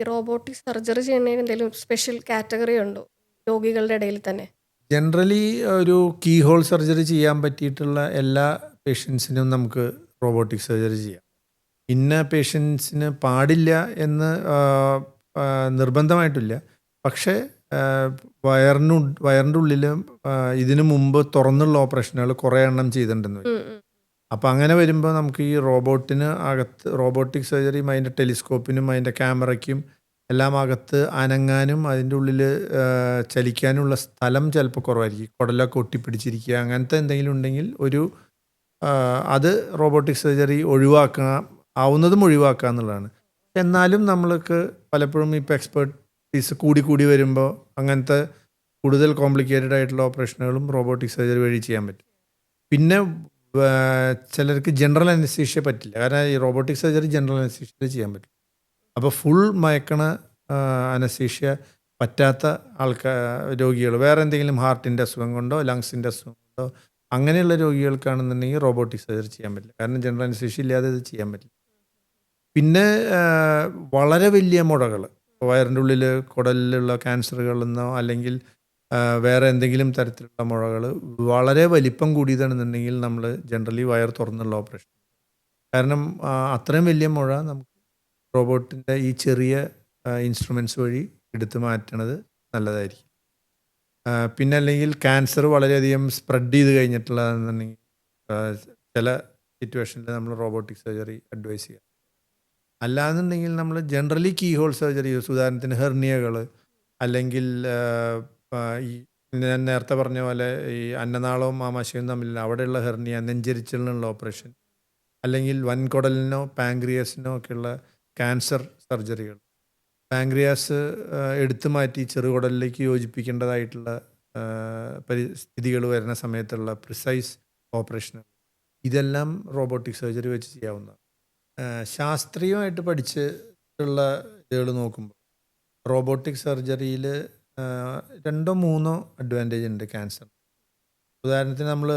ഈ robotic surgery ചെയ്യുന്നതിന് എന്തെങ്കിലും സ്പെഷ്യൽ കാറ്റഗറി ഉണ്ടോ? രോഗികളുടെ ഇടയിൽ തന്നെ. ജനറലി ഒരു കീ ഹോൾ സർജറി ചെയ്യാൻ പറ്റിയിട്ടുള്ള എല്ലാ പേഷ്യൻസിനും നമുക്ക് റോബോട്ടിക് സർജറി ചെയ്യാം. ഇന്ന പേഷ്യൻസിന് പാടില്ല എന്ന് നിർബന്ധമായിട്ടില്ല. പക്ഷേ വയറിനു വയറിന്റെ ഉള്ളിൽ ഇതിനു മുമ്പ് തുറന്നുള്ള ഓപ്പറേഷനുകൾ കുറേ എണ്ണം ചെയ്തിട്ടുണ്ടെന്ന്. അപ്പോൾ അങ്ങനെ വരുമ്പോൾ നമുക്ക് ഈ റോബോട്ടിന് അകത്ത് റോബോട്ടിക് സർജറിയും അതിന്റെ ടെലിസ്കോപ്പിനും അതിന്റെ ക്യാമറയ്ക്കും എല്ലാം അകത്ത് അനങ്ങാനും അതിന്റെ ഉള്ളിൽ ചലിക്കാനുള്ള സ്ഥലം ചിലപ്പോൾ കുറവായിരിക്കും. കുടലൊക്കെ ഒട്ടിപ്പിടിച്ചിരിക്കുക അങ്ങനത്തെ എന്തെങ്കിലും ഉണ്ടെങ്കിൽ ഒരു അത് റോബോട്ടിക് സർജറി ഒഴിവാക്കുക ആവുന്നതും ഒഴിവാക്കുക എന്നുള്ളതാണ്. എന്നാലും നമ്മൾക്ക് പലപ്പോഴും ഇപ്പോൾ എക്സ്പെർട്ടീസ് കൂടി കൂടി വരുമ്പോൾ അങ്ങനത്തെ കൂടുതൽ കോംപ്ലിക്കേറ്റഡ് ആയിട്ടുള്ള ഓപ്പറേഷനുകളും റോബോട്ടിക് സർജറി വഴി ചെയ്യാൻ പറ്റും. പിന്നെ ചിലർക്ക് ജനറൽ അനസ്തീഷ്യ പറ്റില്ല. കാരണം ഈ റോബോട്ടിക് സർജറി ജനറൽ അനസ്തീഷ്യ ചെയ്യാൻ പറ്റില്ല. അപ്പോൾ ഫുൾ മയക്കണ അനസ്തീഷ്യ പറ്റാത്ത ആൾക്കാർ രോഗികൾ വേറെ എന്തെങ്കിലും ഹാർട്ടിന്റെ അസുഖം കൊണ്ടോ ലങ്സിന്റെ അസുഖം കൊണ്ടോ അങ്ങനെയുള്ള രോഗികൾക്കാണെന്നുണ്ടെങ്കിൽ റോബോട്ടിക് സർജറി ചെയ്യാൻ പറ്റില്ല. കാരണം ജനറൽ അനസ്തീഷ്യ ഇല്ലാതെ ഇത് ചെയ്യാൻ പറ്റില്ല. പിന്നെ വളരെ വലിയ മുഴകൾ വയറിന്റെ ഉള്ളിൽ കുടലിലുള്ള ക്യാൻസറുകളെന്നോ അല്ലെങ്കിൽ വേറെ എന്തെങ്കിലും തരത്തിലുള്ള മുഴകൾ വളരെ വലിപ്പം കൂടിയതാണെന്നുണ്ടെങ്കിൽ നമ്മൾ ജനറലി വയർ തുറന്നുള്ള ഓപ്പറേഷൻ കാരണം അത്രയും വലിയ മുഴ നമുക്ക് റോബോട്ടിന്റെ ഈ ചെറിയ ഇൻസ്ട്രുമെന്റ്സ് വഴി എടുത്തു മാറ്റണത് നല്ലതായിരിക്കും. പിന്നെ അല്ലെങ്കിൽ ക്യാൻസർ വളരെയധികം സ്പ്രെഡ് ചെയ്ത് കഴിഞ്ഞിട്ടുള്ളതെന്നുണ്ടെങ്കിൽ ചില സിറ്റുവേഷനിൽ നമ്മൾ റോബോട്ടിക് സർജറി അഡ്വൈസ് ചെയ്യാം. അല്ലാന്നുണ്ടെങ്കിൽ നമ്മൾ ജനറലി കീഹോൾ സർജറി യൂസ് ഉദാഹരണത്തിന് ഹെർണിയകൾ അല്ലെങ്കിൽ ഈ ഞാൻ നേരത്തെ പറഞ്ഞ പോലെ ഈ അന്നനാളവും ആമാശയവും തമ്മിൽ അവിടെയുള്ള ഹെർണിയ നെഞ്ചരിച്ചിലിനുള്ള ഓപ്പറേഷൻ അല്ലെങ്കിൽ വൻകുടലിനോ പാങ്ക്രിയസിനോ ഒക്കെയുള്ള ക്യാൻസർ സർജറികൾ. പാങ്ക്രിയാസ് എടുത്തു മാറ്റി ചെറുകുടലിലേക്ക് യോജിപ്പിക്കേണ്ടതായിട്ടുള്ള പരിസ്ഥിതികൾ വരുന്ന സമയത്തുള്ള പ്രിസൈസ് ഓപ്പറേഷനുകൾ. ഇതെല്ലാം റോബോട്ടിക് സർജറി വെച്ച് ചെയ്യാവുന്നതാണ്. ആ, ശാസ്ത്രീയമായിട്ട് പഠിച്ചിട്ടുള്ള ഇതുകൾ നോക്കുമ്പോൾ റോബോട്ടിക് സർജറിയിൽ രണ്ടോ മൂന്നോ അഡ്വാന്റേജ് ഉണ്ട് ക്യാൻസർ ഉദാഹരണത്തിന് നമ്മൾ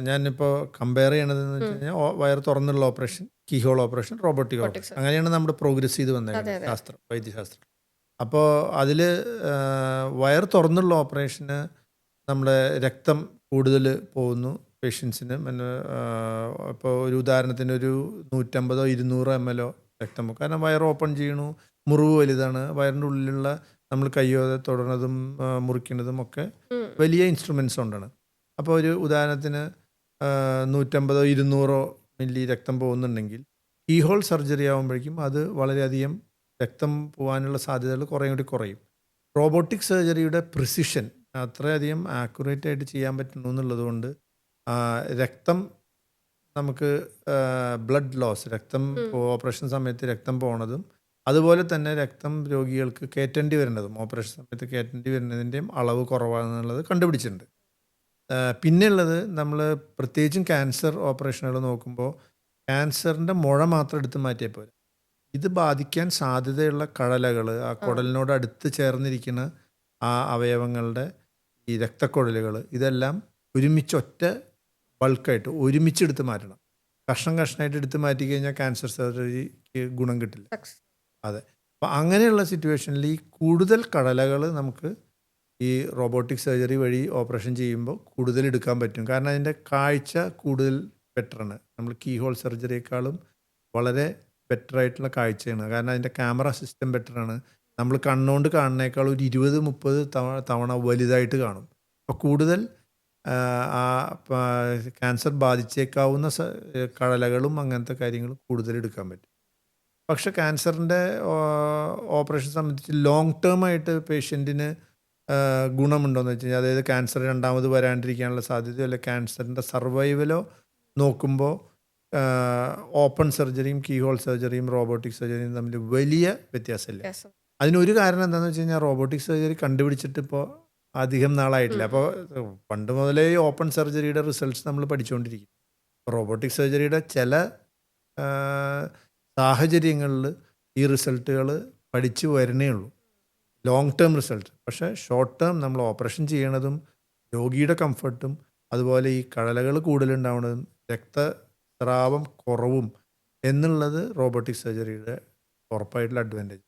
ഞാനിപ്പോൾ കമ്പയർ ചെയ്യണതെന്ന് വെച്ച് കഴിഞ്ഞാൽ വയർ തുറന്നുള്ള operation keyhole operation robotic operation അങ്ങനെയാണ് നമ്മുടെ പ്രോഗ്രസ് ചെയ്ത് വന്നത്. ശാസ്ത്രം വൈദ്യശാസ്ത്രം. അപ്പോൾ അതിൽ വയർ തുറന്നുള്ള ഓപ്പറേഷന് നമ്മുടെ രക്തം കൂടുതൽ പോകുന്നു പേഷ്യൻസിന് ഇപ്പോൾ ഒരു ഉദാഹരണത്തിന് ഒരു നൂറ്റമ്പതോ ഇരുന്നൂറോ എം എല്ലോ രക്തം കാരണം വയർ ഓപ്പൺ ചെയ്യണു മുറിവ് വലുതാണ്. വയറിന്റെ ഉള്ളിലുള്ള നമ്മൾ കയ്യോ തൊടുന്നതും ആ, മുറിക്കുന്നതും ഒക്കെ വലിയ ഇൻസ്ട്രുമെൻസ് കൊണ്ടാണ് അപ്പോൾ ഒരു ഉദാഹരണത്തിന് നൂറ്റമ്പതോ ഇരുന്നൂറോ മില്ലി രക്തം പോകുന്നുണ്ടെങ്കിൽ ഈ ഹോൾ സർജറി ആകുമ്പോഴേക്കും അത് വളരെയധികം രക്തം പോകാനുള്ള സാധ്യതകൾ കുറേ കൂടി കുറയും. റോബോട്ടിക് സർജറിയുടെ പ്രിസിഷൻ അത്രയധികം ആക്യുറേറ്റ് ആയിട്ട് ചെയ്യാൻ പറ്റുന്നു എന്നുള്ളത് കൊണ്ട് രക്തം നമുക്ക് ബ്ലഡ് ലോസ് രക്തം ഓപ്പറേഷൻ സമയത്ത് രക്തം പോണതും അതുപോലെ തന്നെ രക്തം രോഗികൾക്ക് കയറ്റേണ്ടി വരുന്നതും ഓപ്പറേഷൻ സമയത്ത് കയറ്റേണ്ടി വരുന്നതിന്റെയും അളവ് കുറവാണെന്നുള്ളത് കണ്ടുപിടിച്ചിട്ടുണ്ട്. പിന്നെയുള്ളത് നമ്മൾ പ്രത്യേകിച്ചും ക്യാൻസർ ഓപ്പറേഷനുകൾ നോക്കുമ്പോൾ ക്യാൻസറിന്റെ മുഴ മാത്രം എടുത്ത് മാറ്റിയാൽ പോരാ. ഇത് ബാധിക്കാൻ സാധ്യതയുള്ള കടലകൾ ആ കുടലിനോട് അടുത്ത് ചേർന്നിരിക്കുന്ന ആ അവയവങ്ങളുടെ ഈ രക്തക്കുഴലുകൾ ഇതെല്ലാം ഒരുമിച്ച് ഒറ്റ ബൾക്കായിട്ട് ഒരുമിച്ച് എടുത്ത് മാറ്റണം. കഷ്ണം കഷ്ണമായിട്ട് എടുത്ത് മാറ്റി കഴിഞ്ഞാൽ ക്യാൻസർ സർജറിക്ക് ഗുണം കിട്ടില്ല. അതെ. അപ്പം അങ്ങനെയുള്ള സിറ്റുവേഷനിൽ ഈ കൂടുതൽ കടലകൾ നമുക്ക് ഈ റോബോട്ടിക് സർജറി വഴി ഓപ്പറേഷൻ ചെയ്യുമ്പോൾ കൂടുതൽ എടുക്കാൻ പറ്റും. കാരണം അതിന്റെ കാഴ്ച കൂടുതൽ ബെറ്ററാണ്. നമ്മൾ കീ ഹോൾ സർജറിയേക്കാളും വളരെ ബെറ്റർ ആയിട്ടുള്ള കാഴ്ചയാണ്. കാരണം അതിന്റെ ക്യാമറ സിസ്റ്റം ബെറ്ററാണ്. നമ്മൾ കണ്ണുകൊണ്ട് കാണുന്നേക്കാൾ ഒരു ഇരുപത് മുപ്പത് തവണ തവണ വലുതായിട്ട് കാണും. അപ്പോൾ കൂടുതൽ ആ, ക്യാൻസർ ബാധിച്ചേക്കാവുന്ന കടലകളും അങ്ങനത്തെ കാര്യങ്ങളും കൂടുതൽ എടുക്കാൻ പറ്റും. പക്ഷെ ക്യാൻസറിന്റെ ഓപ്പറേഷൻ സംബന്ധിച്ച് ലോങ് ടേം ആയിട്ട് പേഷ്യന്റിന് ഗുണമുണ്ടോയെന്ന് വെച്ച് കഴിഞ്ഞാൽ അതായത് ക്യാൻസർ രണ്ടാമത് വരാണ്ടിരിക്കാനുള്ള സാധ്യതയോ അല്ലെ ക്യാൻസറിന്റെ സർവൈവലോ നോക്കുമ്പോൾ ഓപ്പൺ സർജറിയും കീഹോൾ സർജറിയും റോബോട്ടിക് സർജറിയും തമ്മിൽ വലിയ വ്യത്യാസമില്ല. വ്യത്യാസം. അതിനൊരു കാരണം എന്താണെന്ന് വെച്ച് കഴിഞ്ഞാൽ റോബോട്ടിക് സർജറി കണ്ടുപിടിച്ചിട്ട് ഇപ്പോൾ അധികം നാളായിട്ടില്ല. അപ്പോൾ പണ്ട് മുതലേ ഓപ്പൺ സർജറിയുടെ റിസൾട്ട്സ് നമ്മൾ പഠിച്ചുകൊണ്ടിരിക്കും റോബോട്ടിക് സർജറിയുടെ ചില സാഹചര്യങ്ങളിൽ ഈ റിസൾട്ടുകൾ പഠിച്ചു വരണേ ഉള്ളൂ. ലോങ് ടേം റിസൾട്ട് പക്ഷേ ഷോർട്ട് ടേം നമ്മൾ ഓപ്പറേഷൻ ചെയ്യണതും രോഗിയുടെ കംഫർട്ടും അതുപോലെ ഈ കടലകൾ കൂടുതലുണ്ടാവുന്നതും രക്തസ്രാവം കുറവും എന്നുള്ളത് റോബോട്ടിക് സർജറിയുടെ ഉറപ്പായിട്ടുള്ള അഡ്വാന്റേജ്